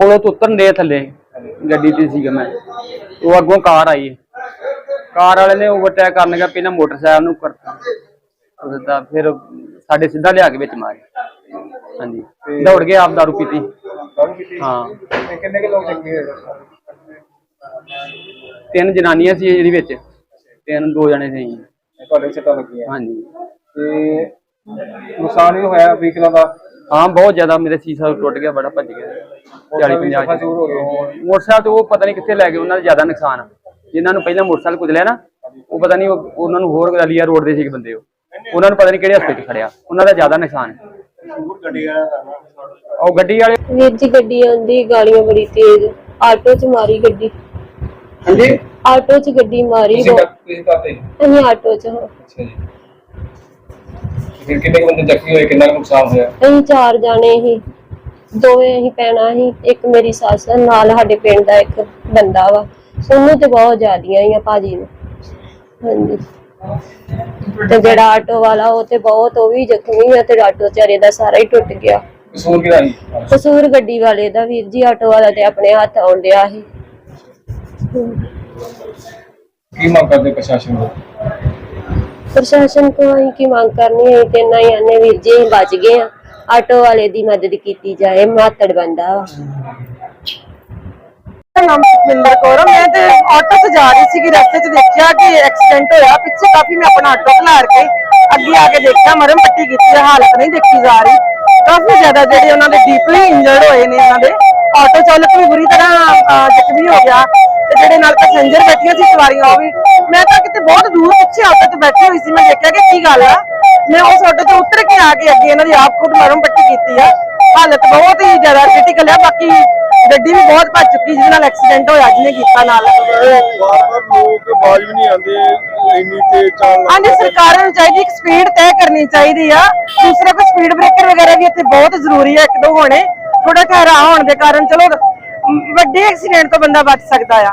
ਪੁਲੋਂ ਤੋਂ ਉਤਰਨ ਦੇ ਥੱਲੇ ਗੱਡੀ ਤੇ ਸੀਗਾ ਮੈਂ। ਉਹ ਅੱਗੋਂ ਕਾਰ ਆਈ। ਕਾਰ ਵਾਲੇ ਨੇ ਓਵਰਟੇਕ ਕਰਨ ਲੱਗਾ ਪਹਿਲਾਂ ਮੋਟਰਸਾਈਕਲ ਨੂੰ ਕਰਤਾ। ਉਹਦਾ ਫਿਰ ਸਾਡੇ ਸਿੱਧਾ ਲਿਆ ਕੇ ਵਿੱਚ ਮਾਰਿਆ। ਹਾਂਜੀ। ਦੌੜ ਕੇ ਆਪ ਦਾਰੂ ਪੀਤੀ। ਹਾਂ। ਤੇ ਕਿੰਨੇ ਕੇ ਲੋਕ ਜ਼ਖਮੀ ਹੋਏ? ਤਿੰਨ ਜਨਾਨੀਆਂ ਸੀ ਇਹਦੇ ਵਿੱਚ। ਤਿੰਨ ਦੋ ਜਣੇ ਸੀ। ਤੁਹਾਡੇ ਸੱਟਾਂ ਲੱਗੀਆਂ ਹਾਂਜੀ। ਤੇ ਨੁਕਸਾਨ ਵੀ ਹੋਇਆ ਵਹੀਕਲਾਂ ਦਾ? ਹਾਂ ਬਹੁਤ ਜ਼ਿਆਦਾ ਮੇਰੇ ਸੀਸਾ ਟੁੱਟ ਗਿਆ ਬੜਾ ਭੱਜ ਗਿਆ। 40 ਵੀ 50 ਚਕਨਾਚੂਰ ਹੋ ਗਏ। ਮੋਟਰਸਾਈਕਲ ਤੇ ਉਹ ਪਤਾ ਨਹੀਂ ਕਿੱਥੇ ਲੈ ਗਏ ਉਹਨਾਂ ਦਾ ਜ਼ਿਆਦਾ ਨੁਕਸਾਨ ਆ। ਜਿਨ੍ਹਾਂ ਨੂੰ ਪਹਿਲਾਂ ਮੋਟਰਸਾਈਕਲ ਕੁਚਲਿਆ ਨਾ ਉਹ ਪਤਾ ਨਹੀਂ ਉਹ- ਉਹਨਾਂ ਨੂੰ ਹੋਰ ਗਲੀਆ ਰੋਡ ਦੇ ਸੀ ਬੰਦੇ ਉਹ। ਉਹਨਾਂ ਨੂੰ ਪਤਾ ਨਹੀਂ ਕਿਹੜੇ ਹਸਪਤਾਲ 'ਚ ਖੜਿਆ ਉਹਨਾਂ ਦਾ ਜ਼ਿਆਦਾ ਨੁਕਸਾਨ ਹੈ। ਉਹ ਗੱਡੀ ਵਾਲੇ ਵੀਰ ਜੀ ਗੱਡੀ ਆਉਂਦੀ ਗਾਲੀਆਂ ਬੜੀ ਤੇਜ਼ ਆਟੋ 'ਚ ਮਾਰੀ ਗੱਡੀ। ਹਾਂਜੀ? ਆਟੋ 'ਚ ਗੱਡੀ ਮਾਰੀ ਤੁਸੀਂ ਬਹੁਤ- ਤੁਸੀਂ ਕਾਤੇ ਅਸੀਂ ਆਟੋ 'ਚ ਹਾਂ। ਅੱਛਾ ਜੀ। ਫਿਰ ਕਿੰਨੇ ਕੁ ਬੰਦੇ ਜ਼ਖਮੀ ਹੋਏ ਕਿੰਨਾ ਕੁ ਨੁਕਸਾਨ ਹੋਇਆ? ਅਸੀਂ ਚਾਰ ਜਾਣੇ ਸੀ ਦੋਵੇਂ ਅਸੀਂ ਪੈਣਾ ਸੀ ਇੱਕ ਮੇਰੀ ਸੱਸ ਆ, ਨਾਲ ਸਾਡੇ ਪਿੰਡ ਦਾ ਇੱਕ ਬੰਦਾ ਵਾ। ਉਹਨੂੰ ਤੇ ਬਹੁਤ ਜ਼ਿਆਦੀਆਂ ਹੀ ਆ ਭਾਜੀ ਨੂੰ। ਹਾਂਜੀ। ਤੇ ਜਿਹੜਾ ਆਟੋ ਵਾਲਾ ਉਹ ਤੇ ਬਹੁਤ ਉਹ ਵੀ ਜ਼ਖਮੀ ਆ ਤੇ ਆਟੋ ਚਾਰੇ ਦਾ ਸਾਰਾ ਹੀ ਟੁੱਟ ਗਿਆ। ਕਸੂਰ ਕਿਹਦਾ ਸੀ? ਕਸੂਰ ਗੱਡੀ ਵਾਲੇ ਦਾ ਵੀਰ ਜੀ ਆਟੋ ਵਾਲਾ ਤੇ ਆਪਣੇ ਹੱਥ ਆਉਣ ਡਿਆ ਸੀ। ਕੀ ਮੰਗ ਕਰਦੇ ਪ੍ਰਸ਼ਾਸਨ ਨੂੰ ਪ੍ਰਸ਼ਾਸਨ ਕੋਲ ਅਸੀਂ ਕੀ ਮੰਗ ਕਰਨੀ ਹੈ? ਤੇ ਨਾ ਹੀ ਆਨੇ ਵੀਰ ਜੀ ਅਸੀਂ ਬਚ ਗਏ ਆ ਆਟੋ ਵਾਲੇ ਦੀ ਮਦਦ ਕੀਤੀ ਜਾਏ ਮਾਤੜ ਬੰਦਾ ਵਾ। ਮੇਰਾ ਨਾਮ ਸੁਖਵਿੰਦਰ ਕੌਰ ਆ। ਮੈਂ ਤੇ ਆਟੋ 'ਚ ਜਾ ਰਹੀ ਸੀ ਰਸਤੇ 'ਚ ਦੇਖਿਆ ਕਿ ਐਕਸੀਡੈਂਟ ਹੋਇਆ। ਪਿੱਛੇ ਕਾਫੀ ਮੈਂ ਆਪਣਾ ਆਟੋ ਖਲਾਰ ਕੇ ਅੱਗੇ ਆ ਕੇ ਦੇਖਿਆ ਮਰਮ ਪੱਟੀ ਕੀਤੀ ਹੈ ਹਾਲਤ ਨਹੀਂ ਦੇਖੀ ਜਾ ਰਹੀ। ਕਾਫੀ ਜ਼ਿਆਦਾ ਜਿਹੜੇ ਉਹਨਾਂ ਦੇ ਡੀਪਲੀ ਇੰਜਰਡ ਹੋਏ ਨੇ ਉਹਨਾਂ ਦੇ। ਆਟੋ ਚਾਲਕ ਵੀ ਬੁਰੀ ਤਰ੍ਹਾਂ ਅਹ, ਜ਼ਖਮੀ ਹੋ ਗਿਆ। ਤੇ ਜਿਹੜੇ ਨਾਲ ਪੈਸੇਂਜਰ ਬੈਠੀਆਂ ਸੀ ਸਵਾਰੀਆਂ ਉਹ ਵੀ ਮੈਂ ਤਾਂ ਕਿਤੇ ਬਹੁਤ ਦੂਰ 'ਚ ਬੈਠੀ ਹੋਈ ਸੀ ਮੈਂ ਦੇਖਿਆ ਕਿ ਕੀ ਗੱਲ ਆ। ਮੈਂ ਉਸ ਆਟੋ 'ਚ ਉਤਰ ਕੇ ਆ ਕੇ ਅੱਗੇ ਇਹਨਾਂ ਦੀ ਆਪ ਖੁਦ ਮਰਮ ਪੱਟੀ ਕੀਤੀ ਆ। ਹਾਲਤ ਬਹੁਤ ਹੀ ਜ਼ਿਆਦਾ ਕ੍ਰਿਟੀਕਲ ਹੈ ਬਾਕੀ ਗੱਡੀ ਵੀ ਬਹੁਤ ਭੱਜ ਚੁੱਕੀ ਜਿਹਦੇ ਨਾਲ ਐਕਸੀਡੈਂਟ ਹੋਇਆ ਜਿਹਨੇ ਕੀਤਾ ਨਾਲ। ਵਾਰ-ਵਾਰ ਲੋਕ ਬਾਜ ਵੀ ਨਹੀਂ ਆਉਂਦੇ ਇੰਨੀ ਤੇਜ਼ ਚਾਲ ਹਾਂਜੀ ਸਰਕਾਰਾਂ ਨੂੰ ਚਾਹੀਦੀ ਇੱਕ ਸਪੀਡ ਤੈਅ ਕਰਨੀ ਚਾਹੀਦੀ ਆ। ਦੂਸਰਾ ਕੋਈ ਸਪੀਡ ਬ੍ਰੇਕਰ ਵਗੈਰਾ ਵੀ ਇੱਥੇ ਬਹੁਤ ਜ਼ਰੂਰੀ ਹੈ ਇੱਕ ਦੋ ਹੋਣੇ। ਥੋੜਾ ਠਹਿਰਾ ਹੋਣ ਦੇ ਕਾਰਨ ਚਲੋ ਵੱਡੇ ਐਕਸੀਡੈਂਟ ਤੋਂ ਬੰਦਾ ਬਚ ਸਕਦਾ ਆ।